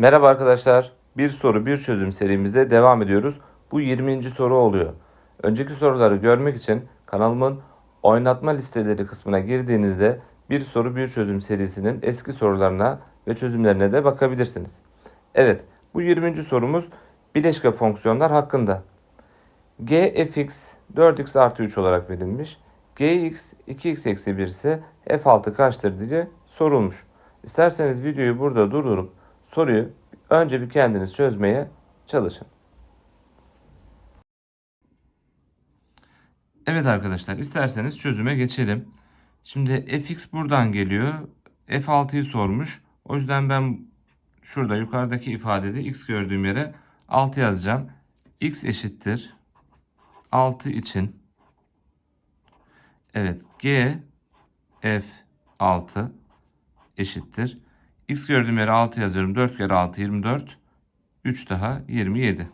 Merhaba arkadaşlar. Bir soru bir çözüm serimize devam ediyoruz. Bu 20. soru oluyor. Önceki soruları görmek için kanalımın oynatma listeleri kısmına girdiğinizde bir soru bir çözüm serisinin eski sorularına ve çözümlerine de bakabilirsiniz. Evet, bu 20. sorumuz bileşke fonksiyonlar hakkında. g fx 4x artı 3 olarak verilmiş. gx 2x eksi 1 ise f6 kaçtır diye sorulmuş. İsterseniz videoyu burada durdurup soruyu önce bir kendiniz çözmeye çalışın. Evet arkadaşlar isterseniz çözüme geçelim. Şimdi fx buradan geliyor. f6'yı sormuş. O yüzden ben şurada yukarıdaki ifadede x gördüğüm yere 6 yazacağım. x eşittir 6 için evet g f 6 eşittir. X gördüğüm yere 6 yazıyorum. 4 kere 6 24. 3 daha 27.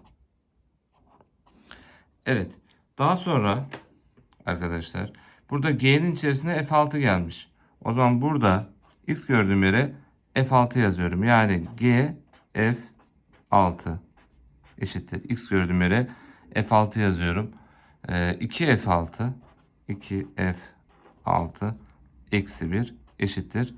Evet. Daha sonra arkadaşlar burada G'nin içerisine F6 gelmiş. O zaman burada X gördüğüm yere F6 yazıyorum. Yani G F6 eşittir. X gördüğüm yere F6 yazıyorum. Ee, 2 F6 2 F6 eksi 1 eşittir.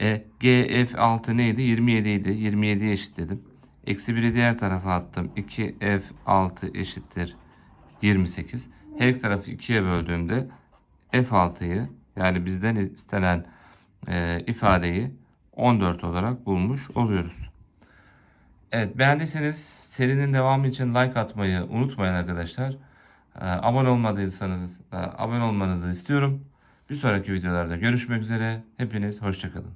E, GF6 neydi? 27 idi. 27'ye eşitledim. Eksi 1'i diğer tarafa attım. 2F6 eşittir 28. Her iki tarafı 2'ye böldüğümde F6'yı yani bizden istenen e, ifadeyi 14 olarak bulmuş oluyoruz. Evet beğendiyseniz serinin devamı için like atmayı unutmayın arkadaşlar. E, abone olmadıysanız e, abone olmanızı istiyorum. Bir sonraki videolarda görüşmek üzere. Hepiniz hoşçakalın.